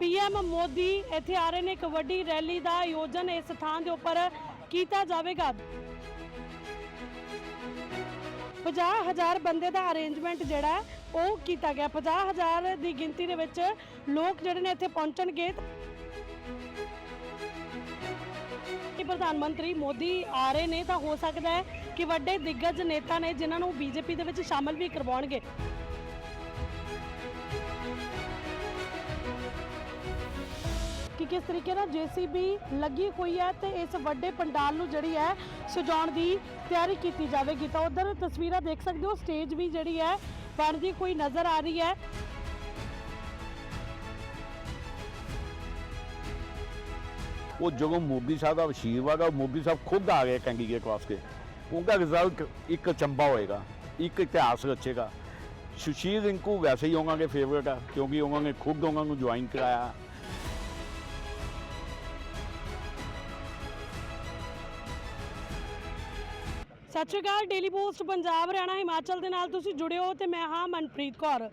PM Modi ਇੱਥੇ ਆ ਰਹੇ ਨੇ ਇੱਕ ਵੱਡੀ ਰੈਲੀ ਦਾ ਆਯੋਜਨ ਇਸ ਥਾਂ ਦੇ ਉੱਪਰ ਕੀਤਾ ਜਾਵੇਗਾ। 50000 ਬੰਦੇ ਦਾ ਅਰੇਂਜਮੈਂਟ ਜਿਹੜਾ ਉਹ ਕੀਤਾ ਗਿਆ। 50000 ਦੀ ਗਿਣਤੀ ਦੇ ਵਿੱਚ ਲੋਕ ਜਿਹੜੇ ਨੇ ਇੱਥੇ ਪਹੁੰਚਣਗੇ। ਕਿ ਪ੍ਰਧਾਨ ਮੰਤਰੀ ਮੋਦੀ ਆ ਰਹੇ ਨੇ, ਤਾਂ ਹੋ ਸਕਦਾ ਹੈ ਕਿ ਵੱਡੇ ਦਿੱਗਜ ਨੇਤਾ ਨੇ ਜਿਨ੍ਹਾਂ ਨੂੰ ਬੀਜੇਪੀ ਦੇ ਵਿੱਚ ਸ਼ਾਮਲ ਵੀ ਕਰਵਾਉਣਗੇ। ਕਿਸ ਤਰੀਕੇ ਨਾਲ ਜੀਸੀਬੀ ਲੱਗੀ ਹੋਈ ਹੈ ਤੇ ਇਸ ਵੱਡੇ ਪੰਡਾਲ ਨੂੰ ਜਿਹੜੀ ਹੈ ਸਜਾਉਣ ਦੀ ਤਿਆਰੀ ਕੀਤੀ ਜਾਵੇਗੀ। ਤਾਂ ਉਧਰ ਤਸਵੀਰਾਂ ਦੇਖ ਸਕਦੇ ਹੋ, ਸਟੇਜ ਵੀ ਜਿਹੜੀ ਹੈ ਬਣਦੀ ਕੋਈ ਨਜ਼ਰ ਆ ਰਹੀ ਹੈ। ਉਹ ਜਦੋਂ ਮੋਦੀ ਸਾਹਿਬ ਦਾ ਆਸ਼ੀਰਵਾਦ ਆ ਉਹ ਮੋਦੀ ਸਾਹਿਬ ਖੁਦ ਆ ਗਏ ਕੈਂਡੀਡੇਟ ਵਾਸਤੇ। ਉਹਦਾ ਰਿਜ਼ਲਟ ਇੱਕ ਚੰਬਾ ਹੋਏਗਾ, ਇੱਕ ਇਤਿਹਾਸ ਰਚੇਗਾ। ਸੁਸ਼ੀਲ ਰਿੰਕੂ ਵੈਸੇ ਹੀ ਹੋਵਾਂਗੇ ਦੇ ਫੇਵਰਟ ਆ, ਕਿਉਂਕਿ ਉਹਨਾਂ ਨੇ ਖੁਦ ਉਹਨਾਂ ਨੂੰ ਜੁਆਇਨ ਕਰਾਇਆ। ਸਤਿ ਸ਼੍ਰੀ ਅਕਾਲ ਡੇਲੀ ਪੋਸਟ ਪੰਜਾਬ, ਹਰਿਆਣਾ, ਹਿਮਾਚਲ ਦੇ ਨਾਲ ਤੁਸੀਂ ਜੁੜੇ ਹੋ ਤੇ ਮੈਂ ਹਾਂ ਮਨਪ੍ਰੀਤ ਕੌਰ।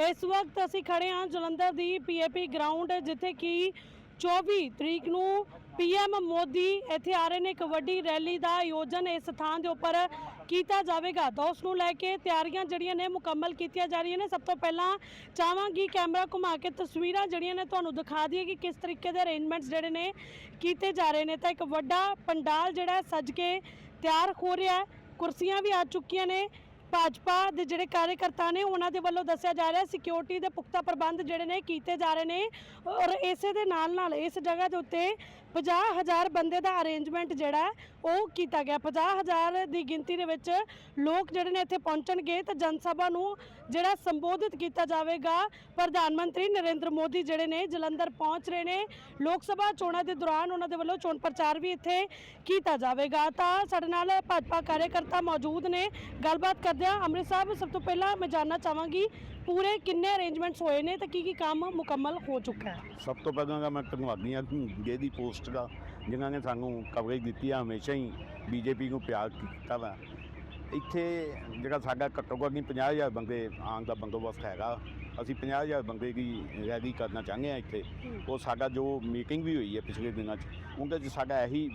ਇਸ ਵਕਤ ਅਸੀਂ ਖੜੇ ਹਾਂ ਜਲੰਧਰ ਦੀ ਪੀਏਪੀ ਗਰਾਊਂਡ ਜਿੱਥੇ ਕਿ 24 ਤਰੀਕ ਨੂੰ ਪੀਐਮ ਮੋਦੀ ਇੱਥੇ ਆ ਰਹੇ ਨੇ ਇੱਕ ਵੱਡੀ ਰੈਲੀ ਦਾ ਆਯੋਜਨ ਇਸ ਥਾਂ ਦੇ ਉੱਪਰ ਕੀਤਾ ਜਾਵੇਗਾ। ਤਾਂ ਉਸ ਨੂੰ ਲੈ ਕੇ ਤਿਆਰੀਆਂ ਜਿਹੜੀਆਂ ਨੇ ਮੁਕੰਮਲ ਕੀਤੀਆਂ ਜਾ ਰਹੀਆਂ ਨੇ। ਸਭ ਤੋਂ ਪਹਿਲਾਂ ਚਾਹਾਂਗੀ ਕੈਮਰਾ ਘੁਮਾ ਕੇ ਤਸਵੀਰਾਂ ਜਿਹੜੀਆਂ ਨੇ ਤੁਹਾਨੂੰ ਦਿਖਾ ਦਈਏ ਕਿ ਕਿਸ ਤਰੀਕੇ ਦੇ ਅਰੇਂਜਮੈਂਟਸ ਜਿਹੜੇ ਨੇ ਕੀਤੇ ਜਾ ਰਹੇ ਨੇ। ਤਾਂ ਇੱਕ ਵੱਡਾ ਪੰਡਾਲ ਜਿਹੜਾ ਸੱਜ ਕੇ ਤਿਆਰ ਹੋ ਰਿਹਾ ਹੈ। ਕੁਰਸੀਆਂ ਵੀ ਆ ਚੁੱਕੀਆਂ ਨੇ। ਭਾਜਪਾ ਦੇ ਜਿਹੜੇ ਕਾਰਜਕਰਤਾ ਨੇ ਉਹਨਾਂ ਦੇ ਵੱਲੋਂ ਦੱਸਿਆ ਜਾ ਰਿਹਾ ਸਿਕਿਉਰਿਟੀ ਦੇ ਪੁਖਤਾ ਪ੍ਰਬੰਧ ਜਿਹੜੇ ਨੇ ਕੀਤੇ ਜਾ ਰਹੇ ਨੇ। ਔਰ ਇਸੇ ਦੇ ਨਾਲ ਨਾਲ ਇਸ ਜਗ੍ਹਾ ਦੇ ਉੱਤੇ 50000 ਬੰਦੇ ਦਾ ਅਰੇਂਜਮੈਂਟ ਜਿਹੜਾ ਉਹ ਕੀਤਾ ਗਿਆ। 50000 ਦੀ ਗਿਣਤੀ ਦੇ ਵਿੱਚ ਲੋਕ ਜਿਹੜੇ ਨੇ ਇੱਥੇ ਪਹੁੰਚਣਗੇ ਤਾਂ ਜਨ ਸਭਾ ਨੂੰ ਜਿਹੜਾ ਸੰਬੋਧਿਤ ਕੀਤਾ ਜਾਵੇਗਾ। ਪ੍ਰਧਾਨ ਮੰਤਰੀ ਨਰਿੰਦਰ ਮੋਦੀ ਜਿਹੜੇ ਨੇ ਜਲੰਧਰ ਪਹੁੰਚ ਰਹੇ ਨੇ। ਲੋਕ ਸਭਾ ਚੋਣਾਂ ਦੇ ਦੌਰਾਨ ਉਹਨਾਂ ਦੇ ਵੱਲੋਂ ਚੋਣ ਪ੍ਰਚਾਰ ਵੀ ਇੱਥੇ ਕੀਤਾ ਜਾਵੇਗਾ। ਤਾਂ ਸਾਡੇ ਨਾਲ ਭਾਜਪਾ ਕਾਰਜਕਰਤਾ ਮੌਜੂਦ ਨੇ। ਗੱਲਬਾਤ ਕਰਦੇ ਹਾਂ ਅੰਮ੍ਰਿਤ ਸਾਹਿਬ ਸਭ ਤੋਂ ਪਹਿਲਾਂ ਮੈਂ ਜਾਨਣਾ ਚਾਹਾਂਗੀ ਪੂਰੇ ਕਿੰਨੇ ਅਰੇਂਜਮੈਂਟਸ ਹੋਏ ਨੇ ਤੇ ਕੀ ਕੀ ਕੰਮ ਮੁਕੰਮਲ ਹੋ ਚੁੱਕਾ ਹੈ? ਸਭ ਤੋਂ ਪਹਿਲਾਂ ਤਾਂ ਮੈਂ ਧੰਨਵਾਦੀ ਹਾਂ ਜਿਹਦੀ ਪੋਸਟ ਦਾ ਜਿਨ੍ਹਾਂ ਨੇ ਸਾਨੂੰ ਕਵਰੇਜ ਦਿੱਤੀ ਆ ਹਮੇਸ਼ਾ ਹੀ ਬੀਜੇਪੀ ਨੂੰ ਪਿਆਰ ਕੀਤਾ ਵਾ। ਇੱਥੇ ਜਿਹੜਾ ਸਾਡਾ ਘੱਟੋ ਘੱਟ ਨਹੀਂ 50000 ਬੰਦੇ ਆਉਣ ਦਾ ਬੰਦੋਬਸਤ ਹੈਗਾ। ਅਸੀਂ 50000 ਬੰਦੇ ਦੀ ਰੈਲੀ ਕਰਨਾ ਚਾਹੁੰਦੇ ਆ ਇੱਥੇ। ਉਹ ਸਾਡਾ ਜੋ ਮੀਟਿੰਗ ਵੀ ਹੋਈ ਹੈ ਪਿਛਲੇ ਦਿਨਾਂ 'ਚ ਉਹਦੇ 'ਚ ਸਾਡਾ ਇਹੀ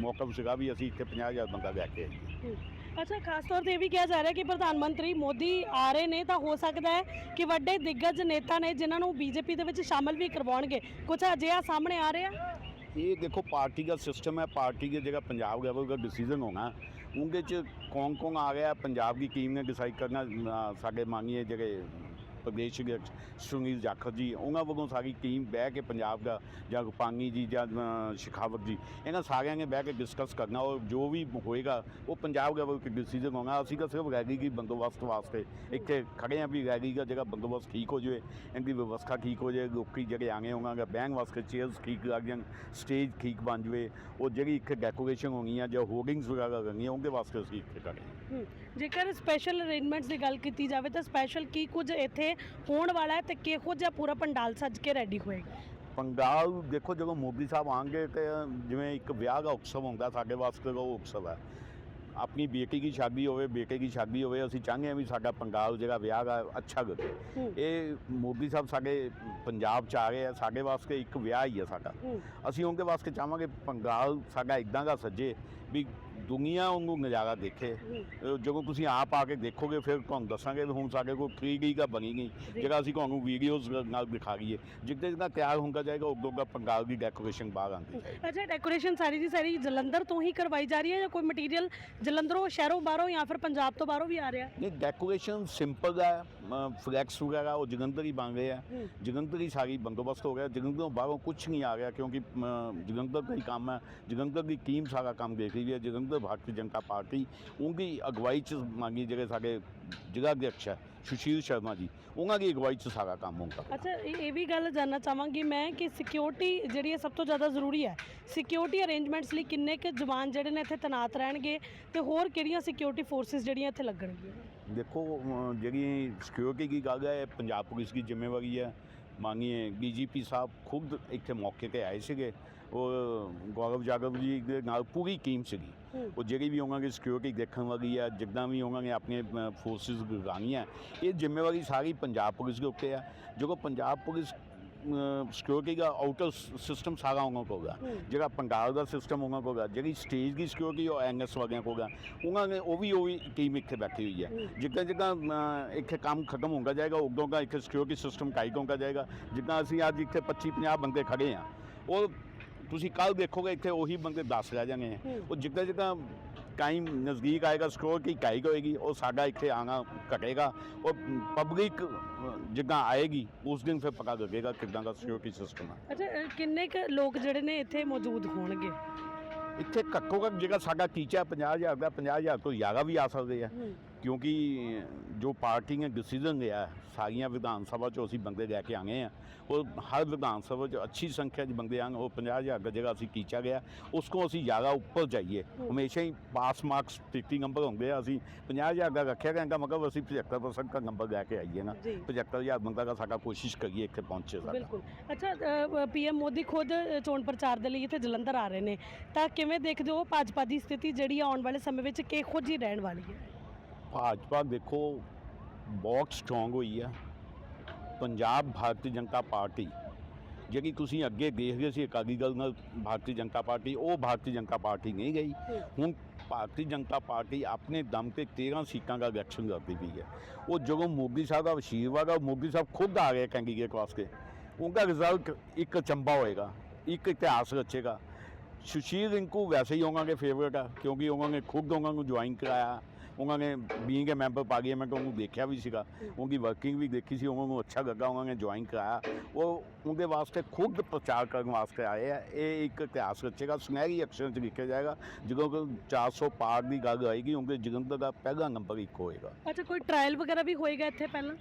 ਮੌਕਾ ਸੀਗਾ ਵੀ ਅਸੀਂ ਇੱਥੇ 50000 ਬੰਦਾ ਲੈ ਕੇ ਆਈਏ। ਅੱਛਾ ਖਾਸ ਤੌਰ ਤੇ ਇਹ ਵੀ ਕਿਹਾ ਜਾ ਰਿਹਾ ਕਿ ਪ੍ਰਧਾਨ ਮੰਤਰੀ ਮੋਦੀ ਆ ਰਹੇ ਨੇ ਤਾਂ ਹੋ ਸਕਦਾ ਹੈ ਕਿ ਵੱਡੇ ਦਿੱਗਜ ਨੇਤਾ ਨੇ ਜਿਨ੍ਹਾਂ ਨੂੰ ਬੀਜੇਪੀ ਦੇ ਵਿੱਚ ਸ਼ਾਮਲ ਵੀ ਕਰਵਾਉਣਗੇ। ਕੁਝ ਅਜਿਹਾ ਸਾਹਮਣੇ ਆ ਰਿਹਾ? ਇਹ ਦੇਖੋ ਪਾਰਟੀ ਦਾ ਸਿਸਟਮ ਹੈ ਪਾਰਟੀ ਦੇ ਜਿਹੜਾ ਪੰਜਾਬ ਲੈਵਲ ਦਾ ਡਿਸੀਜਨ ਹੋਣਾ। ਉਹਦੇ ਚ ਕੌਣ ਕੌਣ ਆ ਗਿਆ ਪੰਜਾਬ ਦੀ ਟੀਮ ਨੇ ਡਿਸਾਈਡ ਕਰਨਾ ਅ, ਸਾਡੇ ਮਾਨੀਏ ਜਿਹੜੇ ਪ੍ਰਦੇਸ਼ ਦੇ ਸੁਨੀਲ ਜਾਖੜ ਜੀ ਉਹਨਾਂ ਵੱਲੋਂ ਸਾਰੀ ਟੀਮ ਬਹਿ ਕੇ ਪੰਜਾਬ ਦਾ ਜਾਂ ਰੁਪਾਨੀ ਜੀ ਜਾਂ ਅ, ਸ਼ਿਖਾਵਤ ਜੀ ਇਹਨਾਂ ਸਾਰਿਆਂ ਨੇ ਬਹਿ ਕੇ ਡਿਸਕਸ ਕਰਨਾ ਔਰ ਜੋ ਵੀ ਹੋਏਗਾ ਉਹ ਪੰਜਾਬ ਲੈਵਲ ਤੇ ਡਿਸੀਜਨ ਹੋਣਾ। ਅਸੀਂ ਤਾਂ ਸਿਰਫ ਰਹਿ ਗਈ ਬੰਦੋਬਸਤ ਵਾਸਤੇ ਇੱਥੇ ਖੜੇ ਹਾਂ ਵੀ ਰਹਿ ਗਈ ਜਿਹੜਾ ਬੰਦੋਬਸਤ ਠੀਕ ਹੋ ਜਾਵੇ ਇਹਦੀ ਵਿਵਸਥਾ ਠੀਕ ਹੋ ਜਾਵੇ ਲੋਕੀ ਜਿਹੜੇ ਆਗੇ ਉਹਨਾਂ ਦਾ ਬੈਂਕ ਵਾਸਤੇ ਚੇਅਰਸ ਠੀਕ ਲੱਗ ਜਾਣ ਸਟੇਜ ਠੀਕ ਬਣ ਜਾਵੇ ਉਹ ਜਿਹੜੀ ਇੱਕ ਡੈਕੋਰੇਸ਼ਨ ਹੋਣੀ ਆ ਜਾਂ ਹੋਰਡਿੰਗਸ ਵਗੈਰਾ ਕਰਨੀਆਂ ਉਹਦੇ ਵਾਸਤੇ ਅਸੀਂ ਇੱਥੇ ਖੜੇ ਹਾਂ। ਜੇਕਰ ਸਪੈਸ਼ਲ ਅਰੇਂਜਮੈਂਟਸ ਦੀ ਗੱਲ ਕੀਤੀ ਜਾਵੇ ਤਾਂ ਸਪੈਸ਼ਲ ਕੀ ਕੁਝ ਇੱਥੇ ਹੋਣ ਵਾਲਾ ਹੈ ਤੇ ਕਿਹੋ ਜਿਹਾ ਪੂਰਾ ਪੰਡਾਲ ਸੱਜ ਕੇ ਰੈਡੀ ਹੋਏਗਾ? ਪੰਡਾਲ ਦੇਖੋ ਜਦੋਂ ਮੋਦੀ ਸਾਹਿਬ ਆਣਗੇ ਤੇ ਜਿਵੇਂ ਇੱਕ ਵਿਆਹ ਦਾ ਉਤਸਵ ਹੁੰਦਾ ਸਾਡੇ ਵਾਸਤੇ ਉਹ ਉਤਸਵ ਹੈ। ਆਪਣੀ ਬੇਟੀ ਦੀ ਸ਼ਾਦੀ ਹੋਵੇ ਬੇਟੇ ਦੀ ਸ਼ਾਦੀ ਹੋਵੇ ਅਸੀਂ ਚਾਹੁੰਦੇ ਹਾਂ ਵੀ ਸਾਡਾ ਪੰਡਾਲ ਜਿਹੜਾ ਵਿਆਹ ਦਾ ਅੱਛਾ ਲੱਗੇ। ਇਹ ਮੋਦੀ ਸਾਹਿਬ ਸਾਡੇ ਪੰਜਾਬ ਚ ਆ ਰਹੇ ਆ ਸਾਡੇ ਵਾਸਤੇ ਇੱਕ ਵਿਆਹ ਹੀ ਹੈ ਸਾਡਾ। ਅਸੀਂ ਉਹਦੇ ਵਾਸਤੇ ਚਾਹਾਂਗੇ ਪੰਡਾਲ ਸਾਡਾ ਇਦਾਂ ਦਾ ਸੱਜੇ ਵੀ ਦੁਨੀਆ ਉਹਨੂੰ ਨਜ਼ਾਰਾ ਦੇਖੇ। ਅਹ ਜਦੋਂ ਤੁਸੀਂ ਆਪ ਆ ਕੇ ਦੇਖੋਗੇ ਫਿਰ ਤੁਹਾਨੂੰ ਦੱਸਾਂਗੇ ਵੀ ਹੁਣ ਸਾਡੇ ਕੋਲ 3D ਦਾ ਬਣੀ ਗਈ। ਜਿਹੜਾ ਅਸੀਂ ਤੁਹਾਨੂੰ ਵੀਡੀਓਜ਼ ਨਾਲ ਦਿਖਾ ਲਈਏ ਜਿੱਦਾਂ ਜਿੱਦਾਂ ਤਿਆਰ ਹੁੰਦਾ ਜਾਏਗਾ ਉਦੋਂ ਦਾ ਪੰਡਾਲ ਦੀ ਡੈਕੋਰੇਸ਼ਨ ਬਾਹਰ ਆਉਂਦੀ ਜਾਏਗੀ। ਅੱਛਾ ਡੈਕੋਰੇਸ਼ਨ ਸਾਰੀ ਦੀ ਸਾਰੀ ਜਲੰਧਰ ਤੋਂ ਹੀ ਕਰਵਾਈ ਜਾ ਰਹੀ ਹੈ ਜਾਂ ਕੋਈ ਮਟੀਰੀਅਲ ਜਲੰਧਰੋਂ ਸ਼ਹਿਰੋਂ ਬਾਹਰੋਂ ਜਾਂ ਫਿਰ ਪੰਜਾਬ ਤੋਂ ਬਾਹਰੋਂ ਵੀ ਆ ਰਿਹਾ? ਨਹੀਂ ਡੈਕੋਰੇਸ਼ਨ ਸਿੰਪਲ ਹੈ ਫਲੈਕਸ ਵਗੈਰਾ ਉਹ ਜਗੰਦਰ ਹੀ ਬਣ ਰਹੇ ਆ। ਜਗੰਦਰ ਹੀ ਸਾਰੀ ਬੰਦੋਬਸਤ ਹੋ ਗਿਆ। ਜਗੰਦਰੋਂ ਬਾਹਰੋਂ ਕੁਝ ਨਹੀਂ ਆ ਰਿਹਾ ਕਿਉਂਕਿ ਅਮ, ਜਗੰਦਰ ਦਾ ਹੀ ਕੰਮ ਹੈ। ਜਗੰਦਰ ਦੀ ਟੀਮ ਸਾਰਾ ਕੰਮ ਦੇਖ ਰਹੀ ਹੈ। ਜਗੰਦਰ ਭਾਰਤੀ ਜਨਤਾ ਪਾਰਟੀ ਉਹਦੀ ਅਗਵਾਈ ਚ ਮੰਗੀ ਜਿਹੜੇ ਸਾਡੇ ਜ਼ਿਲ੍ਹਾ ਅਧਿਕਸ਼ ਹੈ ਸੁਸ਼ੀਲ ਸ਼ਰਮਾ ਜੀ ਉਹਨਾਂ ਦੀ ਅਗਵਾਈ ਚ ਸਾਰਾ ਕੰਮ ਹੁੰਦਾ ਅੱਛਾ ਇਹ ਇਹ ਵੀ ਗੱਲ ਜਾਨਣਾ ਚਾਹਾਂਗੀ ਮੈਂ ਕਿ ਸਿਕਿਉਰਿਟੀ ਜਿਹੜੀ ਹੈ ਸਭ ਤੋਂ ਜ਼ਿਆਦਾ ਜ਼ਰੂਰੀ ਹੈ ਸਿਕਿਉਰਿਟੀ ਅਰੇਂਜਮੈਂਟਸ ਲਈ ਕਿੰਨੇ ਕੁ ਜਵਾਨ ਜਿਹੜੇ ਨੇ ਇੱਥੇ ਤੈਨਾਤ ਰਹਿਣਗੇ ਤੇ ਹੋਰ ਕਿਹੜੀਆਂ ਸਿਕਿਉਰਿਟੀ ਫੋਰਸਿਸ ਜਿਹੜੀਆਂ ਇੱਥੇ ਲੱਗਣਗੀਆਂ? ਦੇਖੋ ਜਿਹੜੀ ਸਿਕਿਉਰਿਟੀ ਦੀ ਗੱਲ ਹੈ ਪੰਜਾਬ ਪੁਲਿਸ ਦੀ ਜ਼ਿੰਮੇਵਾਰੀ ਹੈ। ਮਾਨनीय ਡੀਜੀਪੀ ਸਾਹਿਬ ਖੁਦ ਇੱਥੇ ਮੌਕੇ ਤੇ ਆਏ ਸੀਗੇ। ਉਹ ਗੌਰਵ ਜਾਗਵ ਜੀ ਦੇ ਨਾਲ ਪੂਰੀ ਟੀਮ ਸੀਗੀ। ਉਹ ਜਿਹੜੀ ਵੀ ਦੀ ਸਿਕਿਉਰਿਟੀ ਦੇਖਣ ਵਾਲੀ ਹੈ ਜਿੱਦਾਂ ਵੀ ਨੇ ਆਪਣੇ ਫੋਰਸਿਸ ਲਗਾਉਣੀਆਂ ਇਹ ਜ਼ਿੰਮੇਵਾਰੀ ਸਾਰੀ ਪੰਜਾਬ ਪੁਲਿਸ ਦੇ ਉੱਤੇ ਹੈ ਜਦੋਂ ਪੰਜਾਬ ਪੁਲਿਸ ਸਿਕਿਉਰਿਟੀ ਦਾ ਆਊਟਰ ਸਿਸਟਮ ਸਾਰਾ ਉਹਨਾਂ ਹੂੰ। ਜਿਹੜਾ ਪੰਡਾਲ ਦਾ ਸਿਸਟਮ ਉਹਨਾਂ ਕੋਲ ਹੋਗਾ ਜਿਹੜੀ ਸਟੇਜ ਦੀ ਸਿਕਿਉਰਿਟੀ ਉਹ ਐਨਐਸ ਵਗਿਆਂ ਕੋਲ ਹੋਗਾ ਉਹਨਾਂ ਨੇ ਉਹ ਵੀ ਉਹ ਵੀ ਟੀਮ ਇੱਥੇ ਬੈਠੀ ਹੋਈ ਹੈ। ਜਿੱਦਾਂ ਜਿੱਦਾਂ ਇੱਥੇ ਕੰਮ ਖਤਮ ਹੁੰਦਾ ਜਾਏਗਾ ਉਦੋਂ ਦਾ ਇੱਥੇ ਸਿਕਿਉਰਿਟੀ ਸਿਸਟਮ ਕਾਇਕ ਹੁੰਦਾ ਜਾਏਗਾ ਜਿੱਦਾਂ ਅਸੀਂ ਅੱਜ ਇੱਥੇ 25 50 ਬੰਦੇ ਖੜੇ ਆ ਉਹ ਤੁਸੀਂ ਕੱਲ ਦੇਖੋਗੇ ਇੱਥੇ ਉਹੀ ਬੰਦੇ 10 ਰਹਿ ਜਾਣਗੇ ਹੂੰ। ਉਹ ਜਿੱਦਾਂ ਜਿੱਦਾਂ ਟਾਈਮ ਨਜ਼ਦੀਕ ਆਏਗਾ ਸਿਕਿਉਰਿਟੀ ਕਾਇਕ ਹੋਏਗੀ ਉਹ ਸਾਡਾ ਇੱਥੇ ਆਣਾ ਘਟੇਗਾ। ਉਹ ਪਬਲਿਕ ਜਿੱਦਾਂ ਆਏਗੀ ਉਸ ਦਿਨ ਫਿਰ ਪਤਾ ਲੱਗੇਗਾ ਕਿੱਦਾਂ ਦਾ ਸਿਕਿਉਰਿਟੀ ਸਿਸਟਮ ਹੈ ਅੱਛਾ ਕਿੰਨੇ ਕੁ ਲੋਕ ਜਿਹੜੇ ਨੇ ਇੱਥੇ ਮੌਜੂਦ ਹੋਣਗੇ? ਇੱਥੇ ਘੱਟੋ ਘੱਟ ਜਿਹੜਾ ਸਾਡਾ ਟੀਚਾ 50000 ਦਾ 50000 ਤੋਂ ਜ਼ਿਆਦਾ ਵੀ ਆ ਸਕਦੇ ਆ। ਕਿਉਂਕਿ ਜੋ ਪਾਰਟੀ ਨੇ ਡਿਸੀਜਨ ਲਿਆ ਸਾਰੀਆਂ ਵਿਧਾਨ ਸਭਾ ਚੋਂ ਅਸੀਂ ਬੰਦੇ ਲੈ ਕੇ ਆਏ ਆ ਉਹ ਹਰ ਵਿਧਾਨ ਸਭਾ ਚ ਅੱਛੀ ਸੰਖਿਆ ਚ ਬੰਦੇ ਆਣ ਉਹ 50000 ਦਾ ਜਗ੍ਹਾ ਅਸੀਂ ਟੀਚਾ ਗਿਆ ਉਸ ਕੋ ਅਸੀਂ ਜ਼ਿਆਦਾ ਉੱਪਰ ਜਾਈਏ। ਹਮੇਸ਼ਾ ਹੀ ਪਾਸ ਮਾਰਕਸ 50 ਨੰਬਰ ਹੁੰਦੇ ਆ ਅਸੀਂ 50000 ਦਾ ਰੱਖਿਆ ਗਿਆ ਇਹਦਾ ਮਤਲਬ ਅਸੀਂ 75% ਦਾ ਨੰਬਰ ਲੈ ਕੇ ਆਈਏ ਨਾ। ਜੀ। 75000 ਬੰਦਾ ਦਾ ਸਾਡਾ ਕੋਸ਼ਿਸ਼ ਕਰੀਏ ਇੱਥੇ ਪਹੁੰਚੇ ਸਾਡਾ। ਬਿਲਕੁਲ। ਅੱਛਾ ਪੀਐਮ ਮੋਦੀ ਖੁਦ ਚੋਣ ਪ੍ਰਚਾਰ ਦੇ ਲਈ ਇੱਥੇ ਜਲੰਧਰ ਆ ਰਹੇ ਨੇ। ਤਾਂ ਕਿਵੇਂ ਦੇਖਦੇ ਹੋ ਭਾਜਪਾ ਦੀ ਸਥਿਤੀ ਜਿਹੜੀ ਆ ਆਉਣ ਵਾਲੇ ਸਮੇਂ ਵਿੱਚ ਕਿਹੋ ਜਿਹੀ ਰਹਿਣ ਵਾਲੀ ਹੈ? ਭਾਜਪਾ ਦੇਖੋ, ਬਹੁਤ ਸਟਰੋਂਗ ਹੋਈ ਆ। ਪੰਜਾਬ ਭਾਰਤੀ ਜਨਤਾ ਪਾਰਟੀ, ਜਿਹੜੀ ਤੁਸੀਂ ਅੱਗੇ ਦੇਖਦੇ ਸੀ ਅਕਾਲੀ ਦਲ ਨਾਲ ਭਾਰਤੀ ਜਨਤਾ ਪਾਰਟੀ, ਉਹ ਭਾਰਤੀ ਜਨਤਾ ਪਾਰਟੀ ਨਹੀਂ ਗਈ। ਹੁਣ ਭਾਰਤੀ ਜਨਤਾ ਪਾਰਟੀ ਆਪਣੇ ਦਮ ਤੇ 13 ਸੀਟਾਂ ਦਾ ਇਲੈਕਸ਼ਨ ਕਰਦੀ ਪਈ ਹੈ। ਉਹ ਜਦੋਂ ਮੋਦੀ ਸਾਹਿਬ ਦਾ ਆਸ਼ੀਰਵਾਦ ਆ ਮੋਦੀ ਸਾਹਿਬ ਖੁਦ ਆ ਗਏ ਕੈਂਡੀਡੇਟ ਵਾਸਤੇ। ਉਹਦਾ ਰਿਜ਼ਲਟ ਇੱਕ ਚੰਬਾ ਹੋਏਗਾ, ਇੱਕ ਇਤਿਹਾਸ ਰਚੇਗਾ। ਸੁਸ਼ੀਲ ਰਿੰਕੂ ਵੈਸੇ ਹੀ ਉਹਨਾਂ ਦੇ ਫੇਵਰਟ ਆ, ਕਿਉਂਕਿ ਉਹਨਾਂ ਨੇ ਖੁਦ ਉਹਨਾਂ ਨੂੰ ਜੁਆਇਨ ਕਰਾਇਆ। ਉਹਨਾਂ ਨੇ ਬੀਇੰਗ ਅ ਮੈਂਬਰ ਪਾਰਲੀਮੈਂਟ ਉਹਨੂੰ ਦੇਖਿਆ ਵੀ ਸੀਗਾ। ਉਹਦੀ ਵਰਕਿੰਗ ਵੀ ਦੇਖੀ ਸੀ ਉਹਨਾਂ ਨੂੰ ਅੱਛਾ ਲੱਗਾ ਉਹਨਾਂ ਨੇ ਜੁਆਇਨ ਕਰਾਇਆ। ਉਹ ਉਹਦੇ ਵਾਸਤੇ ਖੁਦ ਪ੍ਰਚਾਰ ਕਰਨ ਵਾਸਤੇ ਆਏ ਆ। ਇਹ ਇੱਕ ਇਤਿਹਾਸ ਰਚੇਗਾ ਸੁਨਹਿਰੀ ਅਕਸ਼ਰਾਂ 'ਚ ਲਿਖਿਆ ਜਾਏਗਾ। ਜਦੋਂ ਕਿ 400 ਪਾਰ ਦੀ ਗੱਲ ਆਏਗੀ ਉਹਦੇ ਜਲੰਧਰ ਦਾ ਪਹਿਲਾ ਨੰਬਰ ਇੱਕ ਹੋਏਗਾ। ਅੱਛਾ ਕੋਈ ਟ੍ਰਾਇਲ ਵਗੈਰਾ ਵੀ ਹੋਏਗਾ ਇੱਥੇ ਪਹਿਲਾਂ?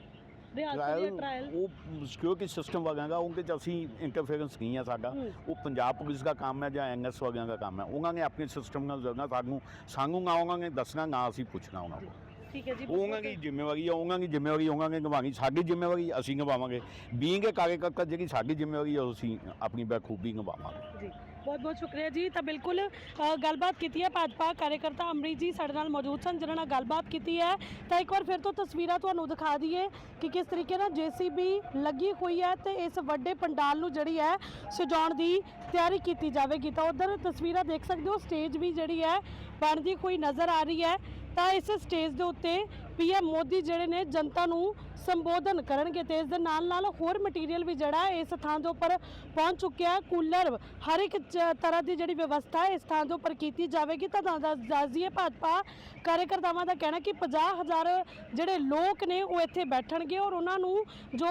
ਰਿਆਸਤ ਦੀ ਟ੍ਰਾਇਲ ਉਹ ਸਿਕਿਉਰਿਟੀ ਸਿਸਟਮ ਵਗਾਗਾ ਉਹਦੇ 'ਚ ਅਸੀਂ ਇੰਟਰਫੇਰੈਂਸ ਨਹੀਂ ਆ ਸਾਡਾ। ਉਹ ਪੰਜਾਬ ਪੁਲਿਸ ਦਾ ਕੰਮ ਹੈ ਜਾਂ ਐਨਐਸ ਵਗਿਆਂ ਦਾ ਕੰਮ ਹੈ ਉਹਨਾਂ ਨੇ ਆਪਣੇ ਸਿਸਟਮ ਨਾਲ ਜੁੜਨਾ ਸਾਨੂੰ ਸਾਨੂੰ ਨਾ ਉਹਨਾਂ ਨੇ ਦੱਸਣਾ ਨਾ ਅਸੀਂ ਪੁੱਛਣਾ ਉਹਨਾਂ ਕੋਲ। ਠੀਕ ਹੈ ਜੀ ਉਹ ਉਹਨਾਂ ਦੀ ਜ਼ਿੰਮੇਵਾਰੀ ਹੈ ਉਹਨਾਂ ਦੀ ਜ਼ਿੰਮੇਵਾਰੀ ਉਹਨਾਂ ਨੇ ਨਿਭਾਉਣੀ ਸਾਡੀ ਜ਼ਿੰਮੇਵਾਰੀ ਅਸੀਂ ਨਿਭਾਵਾਂਗੇ। ਬੀਇੰਗ ਅ ਕਾਰਜਕਰਤਾ ਜਿਹੜੀ ਸਾਡੀ ਜ਼ਿੰਮੇਵਾਰੀ ਉਹ ਅਸੀਂ ਆਪਣੀ ਬਖੂਬੀ ਨਿਭਾਵਾਂਗੇ। ਜੀ। ਬਹੁਤ ਬਹੁਤ ਸ਼ੁਕਰੀਆ ਜੀ। ਤਾਂ ਬਿਲਕੁਲ ਗੱਲਬਾਤ ਕੀਤੀ ਹੈ ਭਾਜਪਾ ਕਾਰਜਕਰਤਾ ਅਮਰੀਤ ਜੀ ਸਾਡੇ ਨਾਲ ਮੌਜੂਦ ਸਨ, ਜਿਨ੍ਹਾਂ ਨਾਲ ਗੱਲਬਾਤ ਕੀਤੀ ਹੈ। ਤਾਂ ਇੱਕ ਵਾਰ ਫਿਰ ਤੋਂ ਤਸਵੀਰਾਂ ਤੁਹਾਨੂੰ ਦਿਖਾ ਦਈਏ ਕਿ ਕਿਸ ਤਰੀਕੇ ਨਾਲ ਜੀਸੀਬੀ ਲੱਗੀ ਹੋਈ ਹੈ ਤੇ ਇਸ ਵੱਡੇ ਪੰਡਾਲ ਨੂੰ ਜਿਹੜੀ ਹੈ ਸਜਾਉਣ ਦੀ ਤਿਆਰੀ ਕੀਤੀ ਜਾਵੇਗੀ। ਤਾਂ ਉਧਰ ਤਸਵੀਰਾਂ ਦੇਖ ਸਕਦੇ ਹੋ, ਸਟੇਜ ਵੀ ਜਿਹੜੀ ਹੈ ਬਣਦੀ ਹੋਈ ਨਜ਼ਰ ਆ ਰਹੀ ਹੈ। ਤਾਂ ਇਸ ਸਟੇਜ ਦੇ ਉੱਤੇ ਪੀਐਮ ਮੋਦੀ ਜਿਹੜੇ ਨੇ ਜਨਤਾ ਨੂੰ ਸੰਬੋਧਨ ਕਰਨਗੇ ਤੇ ਇਸ ਦੇ ਨਾਲ ਨਾਲ ਹੋਰ ਮਟੀਰੀਅਲ ਵੀ ਜਿਹੜਾ ਇਸ ਥਾਂ ਦੇ ਉੱਪਰ ਪਹੁੰਚ ਚੁੱਕਿਆ ਕੂਲਰ ਹਰ ਇੱਕ ਚ- ਤਰ੍ਹਾਂ ਦੀ ਜਿਹੜੀ ਵਿਵਸਥਾ ਇਸ ਥਾਂ ਦੇ ਉੱਪਰ ਕੀਤੀ ਜਾਵੇਗੀ। ਤਾਂ ਦੱਸ- ਦੱਸ ਦੱਸ ਭਾਜਪਾ ਕਾਰਜਕਰਤਾਵਾਂ ਦਾ ਕਹਿਣਾ ਕਿ 50000 ਜਿਹੜੇ ਲੋਕ ਨੇ ਉਹ ਇੱਥੇ ਬੈਠਣਗੇ ਔਰ ਉਹਨਾਂ ਨੂੰ ਜੋ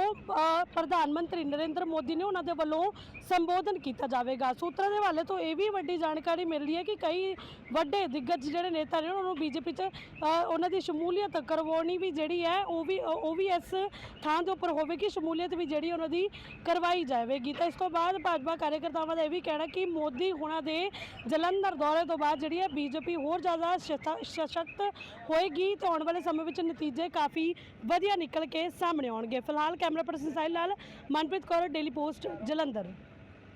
ਪ੍ਰਧਾਨ ਮੰਤਰੀ ਨਰਿੰਦਰ ਮੋਦੀ ਨੇ ਉਹਨਾਂ ਦੇ ਵੱਲੋਂ ਸੰਬੋਧਨ ਕੀਤਾ ਜਾਵੇਗਾ। ਸੂਤਰਾਂ ਦੇ ਹਵਾਲੇ ਤੋਂ ਇਹ ਵੀ ਵੱਡੀ ਜਾਣਕਾਰੀ ਮਿਲ ਰਹੀ ਹੈ ਕਿ ਕਈ ਵੱਡੇ ਦਿੱਗਜ ਜਿਹੜੇ ਨੇਤਾ ਨੇ ਉਹਨਾਂ ਨੂੰ ਬੀਜੇਪੀ 'ਚ ਉਹਨਾਂ ਦੀ ਸ਼ਮੂਲੀਅਤ ਕਰਵਾਉਣੀ ਵੀ ਜਿਹੜੀ ਹੈ, ਉਹ ਵੀ ਉਹ ਵੀ ਇਸ ਥਾਂ ਦੇ ਉੱਪਰ ਹੋਵੇਗੀ, ਸ਼ਮੂਲੀਅਤ ਵੀ ਜਿਹੜੀ ਉਹਨਾਂ ਦੀ ਕਰਵਾਈ ਜਾਵੇਗੀ। ਤਾਂ ਇਸ ਤੋਂ ਬਾਅਦ ਭਾਜਪਾ ਕਾਰਜਕਰਤਾਵਾਂ ਦਾ ਇਹ ਵੀ ਕਹਿਣਾ ਕਿ ਮੋਦੀ ਹੁਣਾਂ ਦੇ ਜਲੰਧਰ ਦੌਰੇ ਤੋਂ ਬਾਅਦ ਜਿਹੜੀ ਹੈ, ਬੀਜੇਪੀ ਹੋਰ ਜ਼ਿਆਦਾ ਸਸ਼ਕਤ ਹੋਏਗੀ ਤੇ ਆਉਣ ਵਾਲੇ ਸਮੇਂ ਵਿੱਚ ਨਤੀਜੇ ਕਾਫੀ ਵਧੀਆ ਨਿਕਲ ਕੇ ਸਾਹਮਣੇ ਆਉਣਗੇ। ਫਿਲਹਾਲ camera person Sahil Lal, Manpreet Kaur, Daily Post Jalandhar.